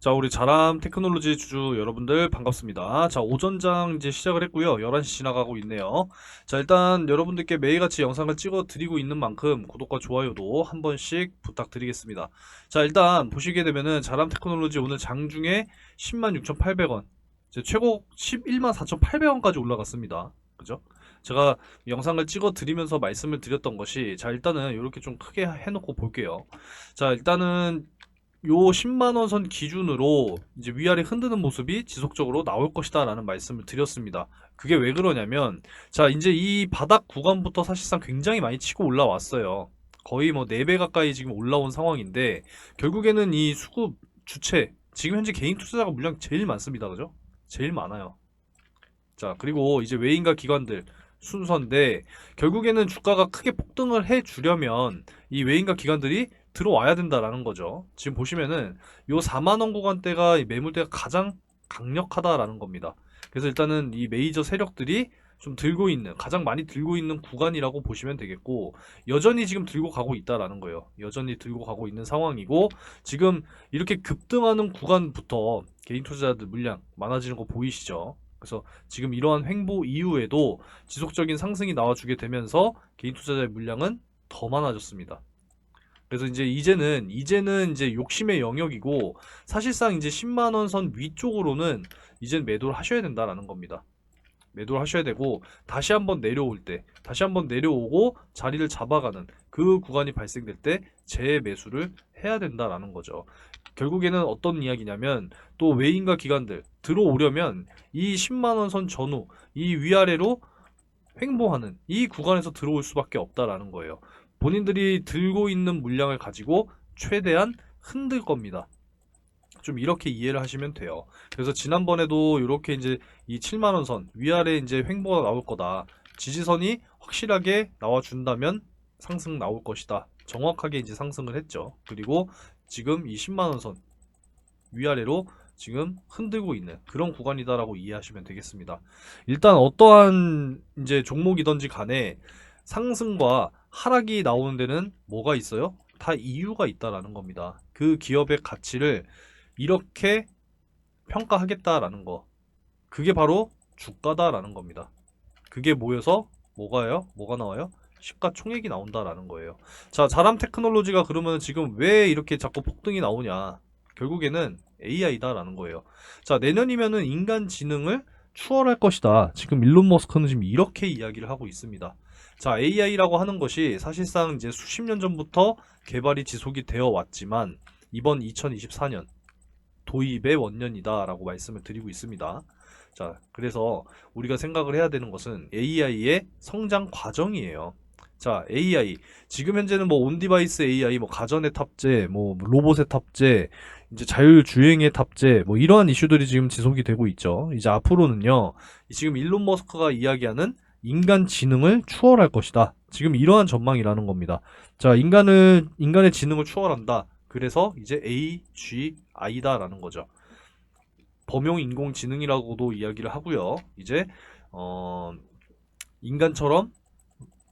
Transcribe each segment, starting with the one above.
자, 우리 자람 테크놀로지 주주 여러분들 반갑습니다. 자, 오전장 이제 시작을 했고요. 11시 지나가고 있네요. 자, 일단 여러분들께 매일같이 영상을 찍어 드리고 있는 만큼 구독과 좋아요도 한 번씩 부탁드리겠습니다. 자, 일단 보시게 되면은 자람 테크놀로지 오늘 장중에 106,800원, 이제 최고 114,800원까지 올라갔습니다. 그죠? 제가 영상을 찍어 드리면서 말씀을 드렸던 것이 자, 일단은 이렇게 좀 크게 해놓고 볼게요. 자, 일단은 요 10만원 선 기준으로 이제 위아래 흔드는 모습이 지속적으로 나올 것이다 라는 말씀을 드렸습니다. 그게 왜 그러냐면, 자, 이제 이 바닥 구간부터 사실상 굉장히 많이 치고 올라왔어요. 거의 뭐 4배 가까이 지금 올라온 상황인데, 결국에는 이 수급 주체, 지금 현재 개인 투자자가 물량 제일 많습니다. 그죠? 제일 많아요. 자, 그리고 이제 외인과 기관들 순서인데, 결국에는 주가가 크게 폭등을 해 주려면 이 외인과 기관들이 들어와야 된다라는 거죠. 지금 보시면은 요 4만 원 구간대가 이 매물대가 가장 강력하다라는 겁니다. 그래서 일단은 이 메이저 세력들이 좀 들고 있는 가장 많이 들고 있는 구간이라고 보시면 되겠고 여전히 지금 들고 가고 있다라는 거예요. 여전히 들고 가고 있는 상황이고 지금 이렇게 급등하는 구간부터 개인 투자자들 물량 많아지는 거 보이시죠? 그래서 지금 이러한 횡보 이후에도 지속적인 상승이 나와주게 되면서 개인 투자자의 물량은 더 많아졌습니다. 그래서 이제 이제는 이제는 이제 욕심의 영역이고 사실상 이제 10만 원 선 위쪽으로는 이젠 매도를 하셔야 된다라는 겁니다. 매도를 하셔야 되고 다시 한번 내려올 때 다시 한번 내려오고 자리를 잡아가는 그 구간이 발생될 때 재매수를 해야 된다라는 거죠. 결국에는 어떤 이야기냐면 또 외인과 기관들 들어오려면 이 10만 원 선 전후 이 위아래로 횡보하는 이 구간에서 들어올 수밖에 없다라는 거예요. 본인들이 들고 있는 물량을 가지고 최대한 흔들 겁니다. 좀 이렇게 이해를 하시면 돼요. 그래서 지난번에도 이렇게 이제 이 7만 원 선 위아래 이제 횡보가 나올 거다. 지지선이 확실하게 나와 준다면 상승 나올 것이다. 정확하게 이제 상승을 했죠. 그리고 지금 이 10만 원 선 위아래로 지금 흔들고 있는 그런 구간이다라고 이해하시면 되겠습니다. 일단 어떠한 이제 종목이든지 간에 상승과 하락이 나오는 데는 뭐가 있어요? 다 이유가 있다라는 겁니다. 그 기업의 가치를 이렇게 평가하겠다라는 거. 그게 바로 주가다라는 겁니다. 그게 모여서 뭐가요? 뭐가 나와요? 시가총액이 나온다라는 거예요. 자, 자람 테크놀로지가 그러면 지금 왜 이렇게 자꾸 폭등이 나오냐? 결국에는 AI다라는 거예요. 자, 내년이면은 인간 지능을 추월할 것이다. 지금 일론 머스크는 지금 이렇게 이야기를 하고 있습니다. 자, AI라고 하는 것이 사실상 이제 수십 년 전부터 개발이 지속이 되어 왔지만 이번 2024년 도입의 원년이다라고 말씀을 드리고 있습니다. 자, 그래서 우리가 생각을 해야 되는 것은 AI의 성장 과정이에요. 자, AI. 지금 현재는 뭐 온디바이스 AI, 뭐 가전의 탑재, 뭐 로봇의 탑재, 이제 자율주행의 탑재, 뭐 이러한 이슈들이 지금 지속이 되고 있죠. 이제 앞으로는요, 지금 일론 머스크가 이야기하는 인간 지능을 추월할 것이다. 지금 이러한 전망이라는 겁니다. 자, 인간을, 인간의 지능을 추월한다. 그래서 이제 AGI다라는 거죠. 범용 인공지능이라고도 이야기를 하고요. 이제, 어, 인간처럼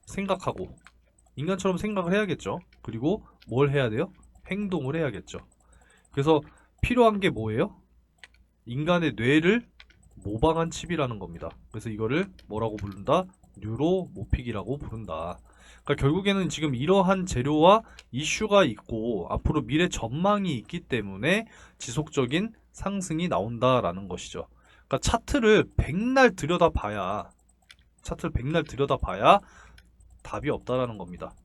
생각하고, 인간처럼 생각을 해야겠죠. 그리고 뭘 해야 돼요? 행동을 해야겠죠. 그래서 필요한 게 뭐예요? 인간의 뇌를 모방한 칩이라는 겁니다. 그래서 이거를 뭐라고 부른다? 뉴로 모픽이라고 부른다. 그러니까 결국에는 지금 이러한 재료와 이슈가 있고 앞으로 미래 전망이 있기 때문에 지속적인 상승이 나온다라는 것이죠. 그러니까 차트를 백날 들여다봐야 차트를 백날 들여다봐야 답이 없다라는 겁니다.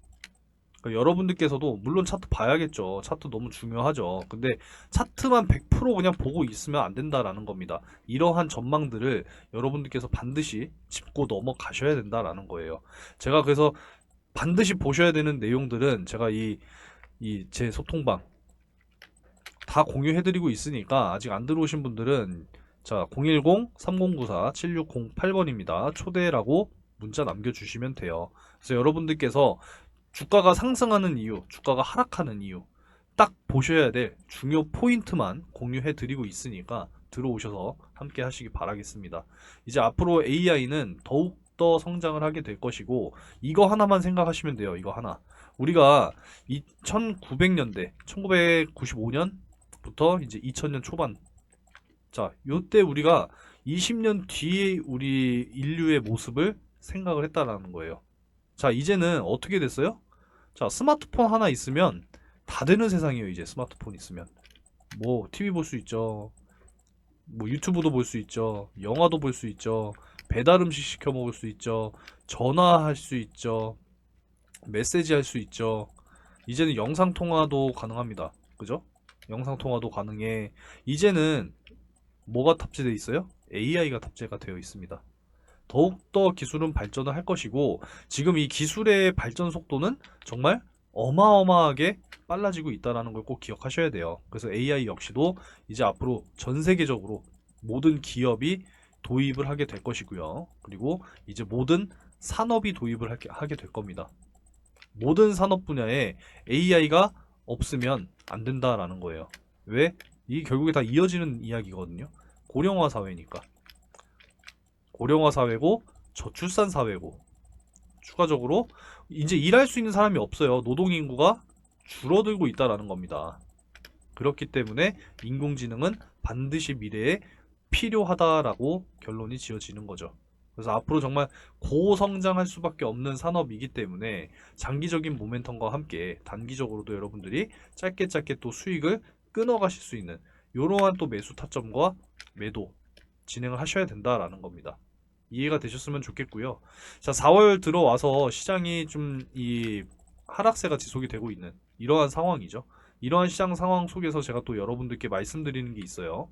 그러니까 여러분들께서도 물론 차트 봐야겠죠. 차트 너무 중요하죠. 근데 차트만 100% 그냥 보고 있으면 안 된다라는 겁니다. 이러한 전망들을 여러분들께서 반드시 짚고 넘어가셔야 된다라는 거예요. 제가 그래서 반드시 보셔야 되는 내용들은 제가 이 이 제 소통방 다 공유해드리고 있으니까 아직 안 들어오신 분들은 자 010-3094-7608번입니다. 초대라고 문자 남겨주시면 돼요. 그래서 여러분들께서 주가가 상승하는 이유, 주가가 하락하는 이유, 딱 보셔야 될 중요 포인트만 공유해 드리고 있으니까 들어오셔서 함께 하시기 바라겠습니다. 이제 앞으로 AI는 더욱 더 성장을 하게 될 것이고, 이거 하나만 생각하시면 돼요. 이거 하나. 우리가 이 1900년대, 1995년, 부터 이제 2000년 초반. 자, 요때 우리가 20년 뒤에 우리 인류의 모습을 생각을 했다라는 거예요. 자, 이제는 어떻게 됐어요? 자, 스마트폰 하나 있으면 다 되는 세상이에요, 이제 스마트폰 있으면. 뭐, TV 볼 수 있죠. 뭐, 유튜브도 볼 수 있죠. 영화도 볼 수 있죠. 배달 음식 시켜 먹을 수 있죠. 전화할 수 있죠. 메시지 할 수 있죠. 이제는 영상 통화도 가능합니다. 그죠? 영상 통화도 가능해. 이제는 뭐가 탑재되어 있어요? AI가 탑재가 되어 있습니다. 더욱더 기술은 발전을 할 것이고 지금 이 기술의 발전 속도는 정말 어마어마하게 빨라지고 있다는 걸 꼭 기억하셔야 돼요. 그래서 AI 역시도 이제 앞으로 전 세계적으로 모든 기업이 도입을 하게 될 것이고요. 그리고 이제 모든 산업이 도입을 하게, 될 겁니다. 모든 산업 분야에 AI가 없으면 안 된다라는 거예요. 왜? 이게 결국에 다 이어지는 이야기거든요. 고령화 사회니까. 고령화 사회고 저출산 사회고 추가적으로 이제 일할 수 있는 사람이 없어요. 노동 인구가 줄어들고 있다라는 겁니다. 그렇기 때문에 인공지능은 반드시 미래에 필요하다라고 결론이 지어지는 거죠. 그래서 앞으로 정말 고성장할 수밖에 없는 산업이기 때문에 장기적인 모멘텀과 함께 단기적으로도 여러분들이 짧게 짧게 또 수익을 끊어가실 수 있는 이러한 또 매수 타점과 매도 진행을 하셔야 된다라는 겁니다. 이해가 되셨으면 좋겠고요. 자, 4월 들어와서 시장이 좀 이 하락세가 지속이 되고 있는 이러한 상황이죠. 이러한 시장 상황 속에서 제가 또 여러분들께 말씀드리는 게 있어요.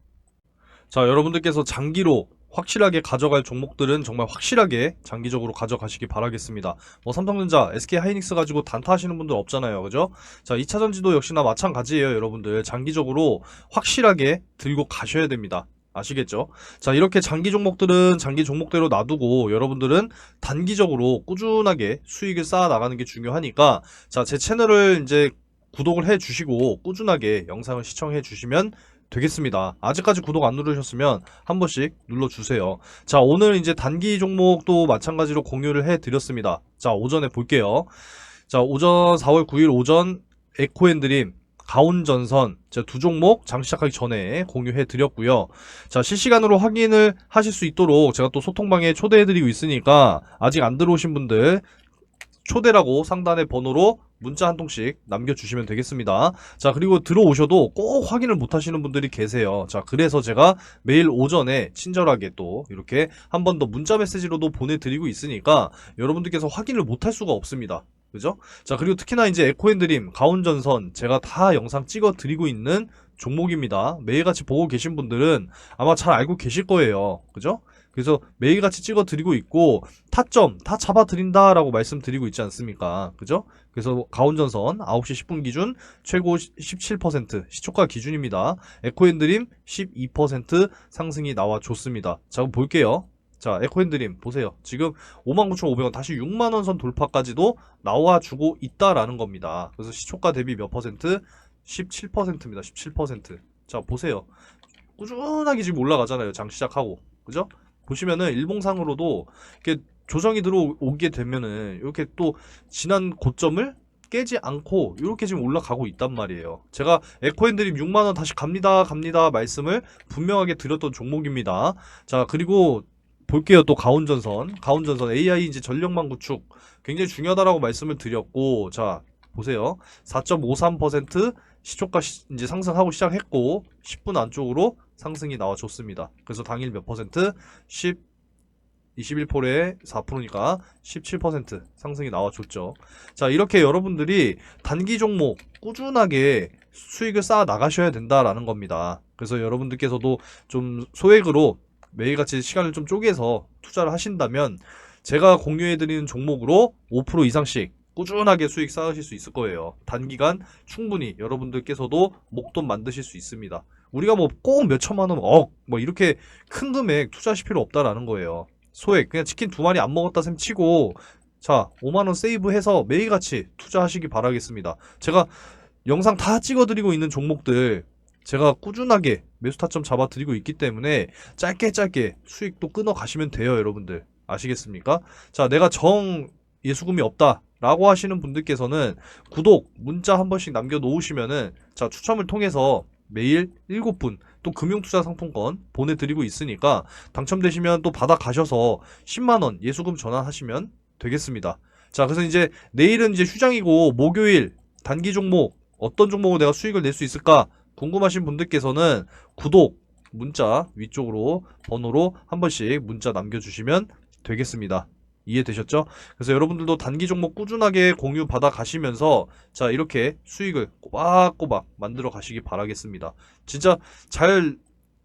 자, 여러분들께서 장기로 확실하게 가져갈 종목들은 정말 확실하게 장기적으로 가져가시기 바라겠습니다. 뭐 삼성전자, SK 하이닉스 가지고 단타 하시는 분들 없잖아요. 그죠? 자, 2차 전지도 역시나 마찬가지예요, 여러분들. 장기적으로 확실하게 들고 가셔야 됩니다. 아시겠죠? 자, 이렇게 장기 종목들은 장기 종목대로 놔두고 여러분들은 단기적으로 꾸준하게 수익을 쌓아 나가는 게 중요하니까 자, 제 채널을 이제 구독을 해 주시고 꾸준하게 영상을 시청해 주시면 되겠습니다. 아직까지 구독 안 누르셨으면 한 번씩 눌러주세요. 자, 오늘 이제 단기 종목도 마찬가지로 공유를 해 드렸습니다. 자, 오전에 볼게요. 자, 오전 4월 9일 오전 에코앤드림 가온전선 자, 두 종목 장 시작하기 전에 공유해 드렸고요. 자, 실시간으로 확인을 하실 수 있도록 제가 또 소통방에 초대해 드리고 있으니까 아직 안 들어오신 분들 초대라고 상단의 번호로 문자 한 통씩 남겨주시면 되겠습니다. 자, 그리고 들어오셔도 꼭 확인을 못 하시는 분들이 계세요. 자, 그래서 제가 매일 오전에 친절하게 또 이렇게 한 번 더 문자 메시지로도 보내드리고 있으니까 여러분들께서 확인을 못 할 수가 없습니다. 그죠? 자, 그리고 특히나 이제 에코앤드림, 가온전선 제가 다 영상 찍어 드리고 있는 종목입니다. 매일같이 보고 계신 분들은 아마 잘 알고 계실 거예요. 그죠? 그래서 매일같이 찍어 드리고 있고 타점 다 잡아 드린다라고 말씀드리고 있지 않습니까? 그죠? 그래서 가온전선 9시 10분 기준 최고 17% 시초가 기준입니다. 에코앤드림 12% 상승이 나와 줬습니다. 자, 그럼 볼게요. 자, 에코핸드림 보세요. 지금 59,500원 다시 6만원 선 돌파까지도 나와주고 있다라는 겁니다. 그래서 시초가 대비 몇 퍼센트? 17%입니다. 17%. 자, 보세요. 꾸준하게 지금 올라가잖아요. 장 시작하고. 그죠? 보시면은 일봉상으로도 이렇게 조정이 들어오게 되면은 이렇게 또 지난 고점을 깨지 않고 이렇게 지금 올라가고 있단 말이에요. 제가 에코핸드림 6만 원 다시 갑니다. 갑니다. 말씀을 분명하게 드렸던 종목입니다. 자, 그리고 볼게요. 또 가온전선. 가온전선 AI 이제 전력망 구축 굉장히 중요하다라고 말씀을 드렸고 자, 보세요. 4.53% 시초가 시- 이제 상승하고 시작했고 10분 안쪽으로 상승이 나와 줬습니다. 그래서 당일 몇 퍼센트? 10 21%에 4%니까 17% 상승이 나와줬죠. 자, 이렇게 여러분들이 단기 종목 꾸준하게 수익을 쌓아 나가셔야 된다라는 겁니다. 그래서 여러분들께서도 좀 소액으로 매일같이 시간을 좀 쪼개서 투자를 하신다면 제가 공유해드리는 종목으로 5% 이상씩 꾸준하게 수익 쌓으실 수 있을 거예요. 단기간 충분히 여러분들께서도 목돈 만드실 수 있습니다. 우리가 뭐 꼭 몇 천만 원, 억, 뭐 이렇게 큰 금액 투자하실 필요 없다라는 거예요. 소액, 그냥 치킨 두 마리 안 먹었다 셈 치고, 자, 5만원 세이브해서 매일같이 투자하시기 바라겠습니다. 제가 영상 다 찍어드리고 있는 종목들, 제가 꾸준하게 매수 타점 잡아드리고 있기 때문에 짧게 짧게 수익도 끊어 가시면 돼요, 여러분들. 아시겠습니까? 자, 내가 정 예수금이 없다. 라고 하시는 분들께서는 구독, 문자 한 번씩 남겨 놓으시면은, 자, 추첨을 통해서 매일 7분 또 금융투자 상품권 보내드리고 있으니까 당첨되시면 또 받아 가셔서 10만원 예수금 전환하시면 되겠습니다. 자, 그래서 이제 내일은 이제 휴장이고 목요일 단기 종목 어떤 종목으로 내가 수익을 낼 수 있을까 궁금하신 분들께서는 구독 문자 위쪽으로 번호로 한 번씩 문자 남겨주시면 되겠습니다. 이해되셨죠? 그래서 여러분들도 단기 종목 꾸준하게 공유 받아 가시면서 자 이렇게 수익을 꼬박꼬박 만들어 가시기 바라겠습니다. 진짜 잘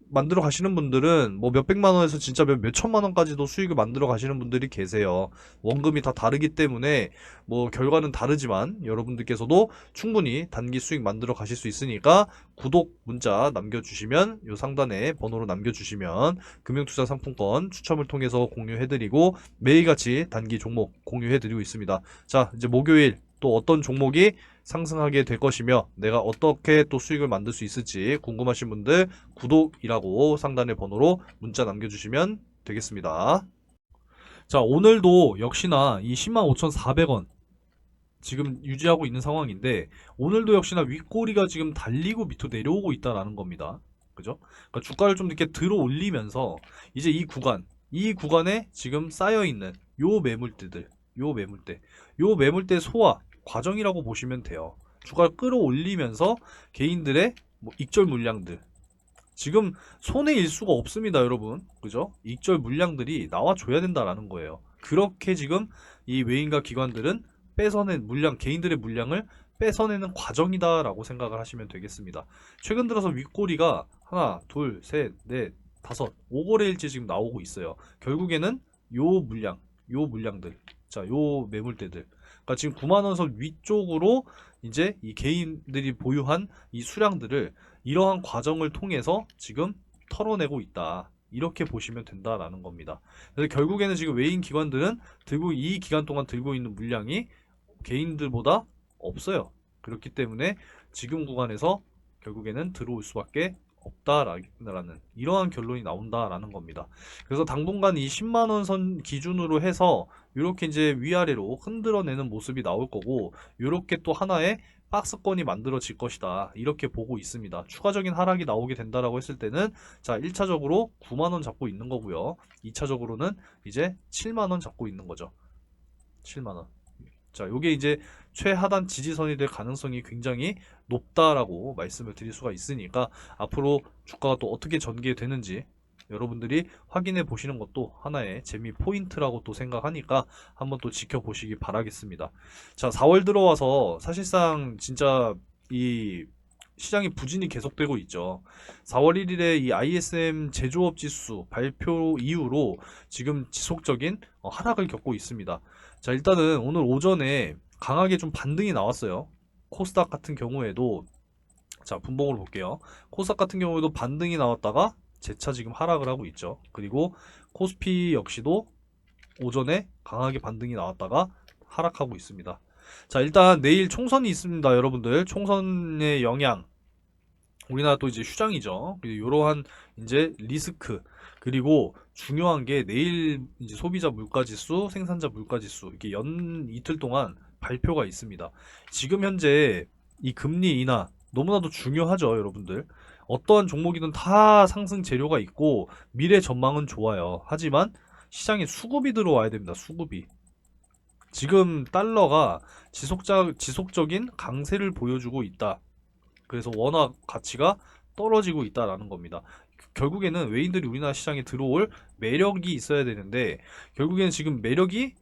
만들어 가시는 분들은 뭐 몇백만 원에서 진짜 몇, 몇천만 원까지도 수익을 만들어 가시는 분들이 계세요. 원금이 다 다르기 때문에 뭐 결과는 다르지만 여러분들께서도 충분히 단기 수익 만들어 가실 수 있으니까 구독 문자 남겨주시면 요 상단에 번호로 남겨주시면 금융투자 상품권 추첨을 통해서 공유해드리고 매일같이 단기 종목 공유해드리고 있습니다. 자 이제 목요일 또 어떤 종목이 상승하게 될 것이며 내가 어떻게 또 수익을 만들 수 있을지 궁금하신 분들 구독이라고 상단의 번호로 문자 남겨주시면 되겠습니다. 자 오늘도 역시나 이 105,400원 지금 유지하고 있는 상황인데 오늘도 역시나 윗꼬리가 지금 달리고 밑으로 내려오고 있다라는 겁니다. 그죠? 그러니까 주가를 좀 이렇게 들어 올리면서 이제 이 구간, 이 구간에 지금 쌓여 있는 요 매물대들, 요 매물대, 요 매물대 소화 과정이라고 보시면 돼요. 주가를 끌어올리면서 개인들의 뭐 익절 물량들 지금 손에 일 수가 없습니다, 여러분. 그죠? 익절 물량들이 나와줘야 된다라는 거예요. 그렇게 지금 이 외인과 기관들은 뺏어낸 물량, 개인들의 물량을 뺏어내는 과정이다 라고 생각을 하시면 되겠습니다. 최근 들어서 윗꼬리가 하나, 둘, 셋, 넷, 다섯, 5거래일째 지금 나오고 있어요. 결국에는 요 물량, 요 물량들, 자, 요 매물대들. 그러니까 지금 9만 원선 위쪽으로 이제 이 개인들이 보유한 이 수량들을 이러한 과정을 통해서 지금 털어내고 있다. 이렇게 보시면 된다라는 겁니다. 그래서 결국에는 지금 외인 기관들은 들고 이 기간 동안 들고 있는 물량이 개인들보다 없어요. 그렇기 때문에 지금 구간에서 결국에는 들어올 수밖에 없다라는 이러한 결론이 나온다라는 겁니다. 그래서 당분간 이 10만 원 선 기준으로 해서 이렇게 이제 위아래로 흔들어내는 모습이 나올 거고 이렇게 또 하나의 박스권이 만들어질 것이다. 이렇게 보고 있습니다. 추가적인 하락이 나오게 된다라고 했을 때는 자, 1차적으로 9만 원 잡고 있는 거고요. 2차적으로는 이제 7만 원 잡고 있는 거죠. 7만 원. 자, 요게 이제 최하단 지지선이 될 가능성이 굉장히 높다라고 말씀을 드릴 수가 있으니까 앞으로 주가가 또 어떻게 전개되는지 여러분들이 확인해 보시는 것도 하나의 재미 포인트라고 또 생각하니까 한번 또 지켜보시기 바라겠습니다. 자, 4월 들어와서 사실상 진짜 이 시장이 부진이 계속되고 있죠. 4월 1일에 이 ISM 제조업 지수 발표 이후로 지금 지속적인 어, 하락을 겪고 있습니다. 자, 일단은 오늘 오전에 강하게 좀 반등이 나왔어요. 코스닥 같은 경우에도 자, 분봉으로 볼게요. 코스닥 같은 경우에도 반등이 나왔다가 재차 지금 하락을 하고 있죠. 그리고 코스피 역시도 오전에 강하게 반등이 나왔다가 하락하고 있습니다. 자, 일단 내일 총선이 있습니다, 여러분들. 총선의 영향. 우리나라 또 이제 휴장이죠. 이러한 이제 리스크. 그리고 중요한 게 내일 이제 소비자 물가지수, 생산자 물가지수 이게 연 이틀 동안 발표가 있습니다. 지금 현재 이 금리 인하 너무나도 중요하죠, 여러분들. 어떠한 종목이든 다 상승 재료가 있고 미래 전망은 좋아요. 하지만 시장에 수급이 들어와야 됩니다. 수급이. 지금 달러가 지속적 지속적인 강세를 보여주고 있다. 그래서 원화 가치가 떨어지고 있다라는 겁니다. 결국에는 외인들이 우리나라 시장에 들어올 매력이 있어야 되는데 결국에는 지금 매력이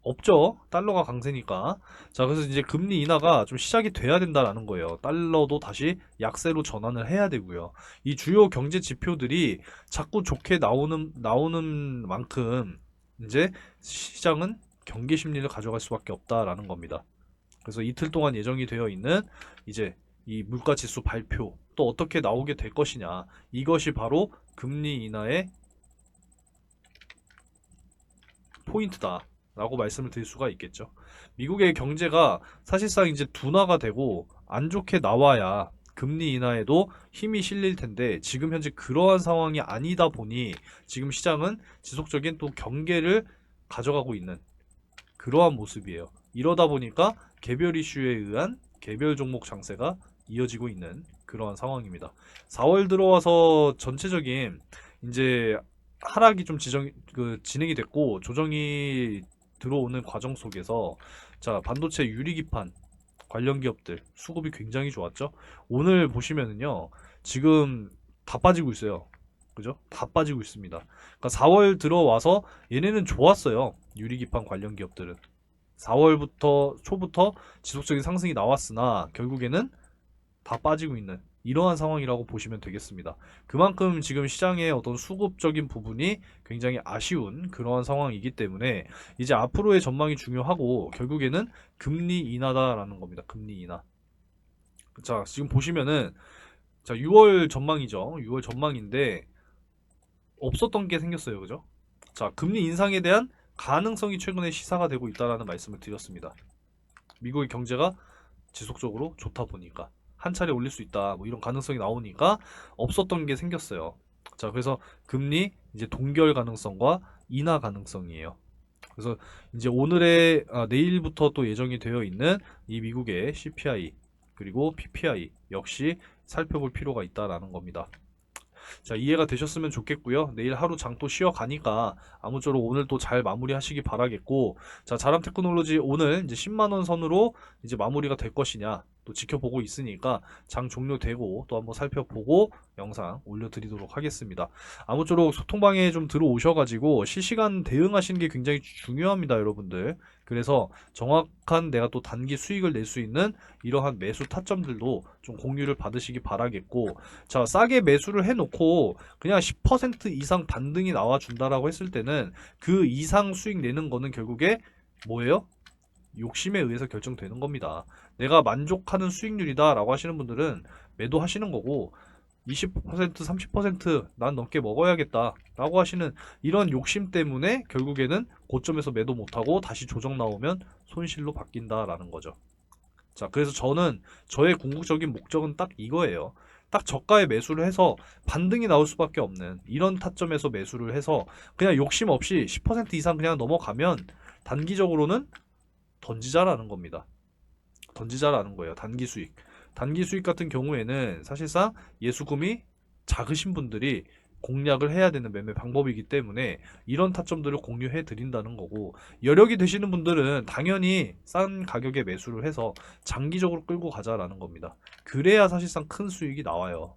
없죠. 달러가 강세니까. 자, 그래서 이제 금리 인하가 좀 시작이 돼야 된다라는 거예요. 달러도 다시 약세로 전환을 해야 되고요. 이 주요 경제 지표들이 자꾸 좋게 나오는 나오는 만큼 이제 시장은 경계 심리를 가져갈 수밖에 없다라는 겁니다. 그래서 이틀 동안 예정이 되어 있는 이제 이 물가 지수 발표 또 어떻게 나오게 될 것이냐 이것이 바로 금리 인하의 포인트다. 라고 말씀을 드릴 수가 있겠죠. 미국의 경제가 사실상 이제 둔화가 되고 안 좋게 나와야 금리 인하에도 힘이 실릴 텐데 지금 현재 그러한 상황이 아니다 보니 지금 시장은 지속적인 또 경계를 가져가고 있는 그러한 모습이에요. 이러다 보니까 개별 이슈에 의한 개별 종목 장세가 이어지고 있는 그러한 상황입니다. 4월 들어와서 전체적인 이제 하락이 좀 지정 그 진행이 됐고 조정이 들어오는 과정 속에서 자 반도체 유리기판 관련 기업들 수급이 굉장히 좋았죠. 오늘 보시면은요 지금 다 빠지고 있어요. 그죠? 다 빠지고 있습니다. 그러니까 4월 들어와서 얘네는 좋았어요. 유리기판 관련 기업들은 4월부터 초부터 지속적인 상승이 나왔으나 결국에는 다 빠지고 있는 이러한 상황이라고 보시면 되겠습니다. 그만큼 지금 시장의 어떤 수급적인 부분이 굉장히 아쉬운 그러한 상황이기 때문에 이제 앞으로의 전망이 중요하고 결국에는 금리 인하다라는 겁니다. 금리 인하. 자, 지금 보시면은 자, 6월 전망이죠. 6월 전망인데 없었던 게 생겼어요. 그죠? 자, 금리 인상에 대한 가능성이 최근에 시사가 되고 있다라는 말씀을 드렸습니다. 미국의 경제가 지속적으로 좋다 보니까 한 차례 올릴 수 있다. 뭐 이런 가능성이 나오니까 없었던 게 생겼어요. 자, 그래서 금리 이제 동결 가능성과 인하 가능성이에요. 그래서 이제 오늘의 아, 내일부터 또 예정이 되어 있는 이 미국의 CPI 그리고 PPI 역시 살펴볼 필요가 있다라는 겁니다. 자, 이해가 되셨으면 좋겠고요. 내일 하루 장또 쉬어 가니까 아무쪼록 오늘 또 잘 마무리하시기 바라겠고, 자, 자람 테크놀로지 오늘 이제 10만 원 선으로 이제 마무리가 될 것이냐 또 지켜보고 있으니까 장 종료되고 또 한번 살펴보고 영상 올려드리도록 하겠습니다. 아무쪼록 소통방에 좀 들어오셔가지고 실시간 대응하시는 게 굉장히 중요합니다, 여러분들. 그래서 정확한 내가 또 단기 수익을 낼 수 있는 이러한 매수 타점들도 좀 공유를 받으시기 바라겠고, 자, 싸게 매수를 해놓고 그냥 10% 이상 반등이 나와준다라고 했을 때는 그 이상 수익 내는 거는 결국에 뭐예요? 욕심에 의해서 결정되는 겁니다. 내가 만족하는 수익률이다 라고 하시는 분들은 매도하시는 거고 20% 30%난 넘게 먹어야겠다 라고 하시는 이런 욕심 때문에 결국에는 고점에서 매도 못하고 다시 조정 나오면 손실로 바뀐다 라는 거죠. 자, 그래서 저는 저의 궁극적인 목적은 딱 이거예요. 딱 저가에 매수를 해서 반등이 나올 수밖에 없는 이런 타점에서 매수를 해서 그냥 욕심 없이 10% 이상 그냥 넘어가면 단기적으로는 던지자라는 겁니다. 던지자라는 거예요. 단기 수익. 단기 수익 같은 경우에는 사실상 예수금이 작으신 분들이 공략을 해야 되는 매매 방법이기 때문에 이런 타점들을 공유해 드린다는 거고 여력이 되시는 분들은 당연히 싼 가격에 매수를 해서 장기적으로 끌고 가자라는 겁니다. 그래야 사실상 큰 수익이 나와요.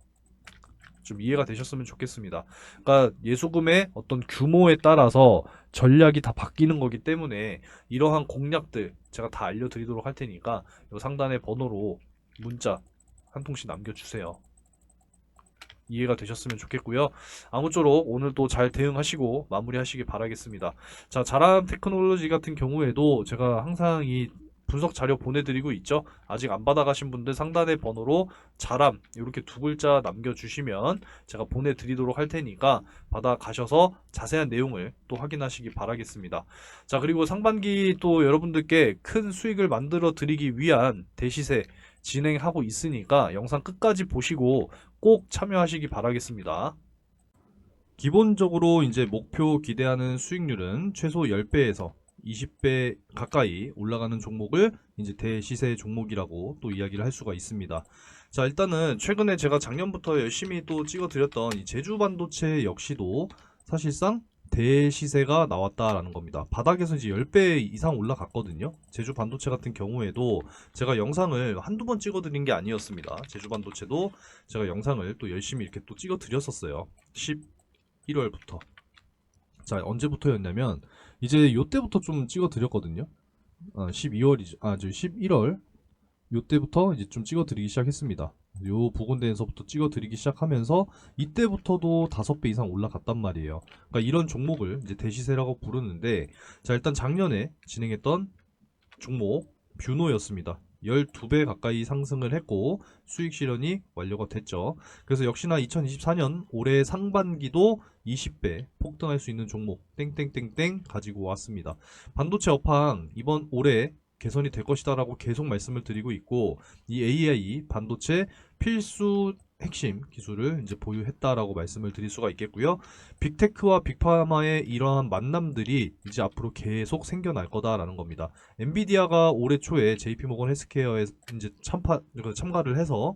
좀 이해가 되셨으면 좋겠습니다. 그러니까 예수금의 어떤 규모에 따라서 전략이 다 바뀌는 거기 때문에 이러한 공략들 제가 다 알려드리도록 할 테니까 요 상단의 번호로 문자 한 통씩 남겨주세요. 이해가 되셨으면 좋겠고요. 아무쪼록 오늘 또잘 대응하시고 마무리하시기 바라겠습니다. 자, 자람 테크놀로지 같은 경우에도 제가 항상 이 분석 자료 보내드리고 있죠. 아직 안 받아가신 분들 상단의 번호로 자람 이렇게 두 글자 남겨주시면 제가 보내드리도록 할 테니까 받아가셔서 자세한 내용을 또 확인하시기 바라겠습니다. 자 그리고 상반기 또 여러분들께 큰 수익을 만들어 드리기 위한 대시세 진행하고 있으니까 영상 끝까지 보시고 꼭 참여하시기 바라겠습니다. 기본적으로 이제 목표 기대하는 수익률은 최소 10배에서 20배 가까이 올라가는 종목을 이제 대시세 종목이라고 또 이야기를 할 수가 있습니다. 자, 일단은 최근에 제가 작년부터 열심히 또 찍어드렸던 이 제주 반도체 역시도 사실상 대시세가 나왔다라는 겁니다. 바닥에서 이제 10배 이상 올라갔거든요. 제주 반도체 같은 경우에도 제가 영상을 한두 번 찍어드린 게 아니었습니다. 제주 반도체도 제가 영상을 또 열심히 이렇게 또 찍어드렸었어요. 11월부터. 자, 언제부터였냐면 이제 요때부터 좀 찍어 드렸거든요. 아, 12월이죠. 아, 저 11월 요때부터 이제 좀 찍어 드리기 시작했습니다. 요 부근대에서부터 찍어 드리기 시작하면서 이때부터도 5배 이상 올라갔단 말이에요. 그러니까 이런 종목을 이제 대시세라고 부르는데 자, 일단 작년에 진행했던 종목 뷰노였습니다. 12배 가까이 상승을 했고 수익 실현이 완료가 됐죠. 그래서 역시나 2024년 올해 상반기도 20배 폭등할 수 있는 종목 땡땡땡땡 가지고 왔습니다. 반도체 업황 이번 올해 개선이 될 것이다라고 계속 말씀을 드리고 있고 이 AI 반도체 필수 핵심 기술을 이제 보유했다라고 말씀을 드릴 수가 있겠고요. 빅테크와 빅파마의 이러한 만남들이 이제 앞으로 계속 생겨날 거다라는 겁니다. 엔비디아가 올해 초에 JP모건 헬스케어에 이제 참파, 그 참가를 해서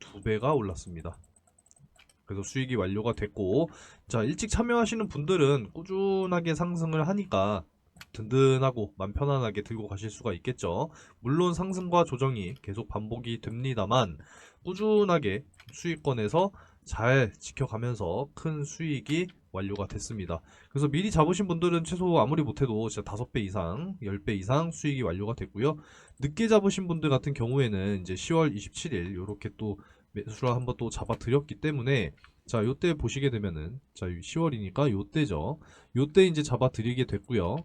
12배가 올랐습니다. 그래서 수익이 완료가 됐고 자 일찍 참여하시는 분들은 꾸준하게 상승을 하니까 든든하고 맘 편안하게 들고 가실 수가 있겠죠. 물론 상승과 조정이 계속 반복이 됩니다만 꾸준하게 수익권에서 잘 지켜가면서 큰 수익이 완료가 됐습니다. 그래서 미리 잡으신 분들은 최소 아무리 못해도 진짜 5배 이상, 10배 이상 수익이 완료가 됐고요. 늦게 잡으신 분들 같은 경우에는 이제 10월 27일 이렇게 또 매수를 한번 또 잡아 드렸기 때문에 자, 요때 보시게 되면은 자, 10월이니까 요때죠. 요때 이제 잡아 드리게 됐고요.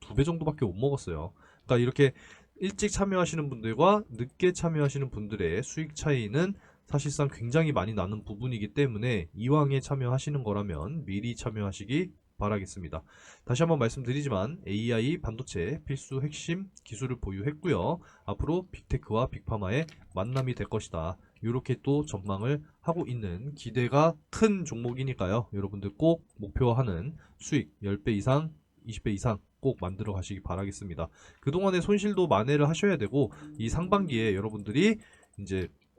두 배 정도밖에 못 먹었어요. 그러니까 이렇게 일찍 참여하시는 분들과 늦게 참여하시는 분들의 수익 차이는 사실상 굉장히 많이 나는 부분이기 때문에 이왕에 참여하시는 거라면 미리 참여하시기 바라겠습니다. 다시 한번 말씀드리지만 AI 반도체 필수 핵심 기술을 보유했고요. 앞으로 빅테크와 빅파마의 만남이 될 것이다. 이렇게 또 전망을 하고 있는 기대가 큰 종목이니까요. 여러분들 꼭 목표하는 수익 10배 이상, 20배 이상 꼭 만들어 가시기 바라겠습니다. 그동안의 손실도 만회를 하셔야 되고 이 상반기에 여러분들이 이제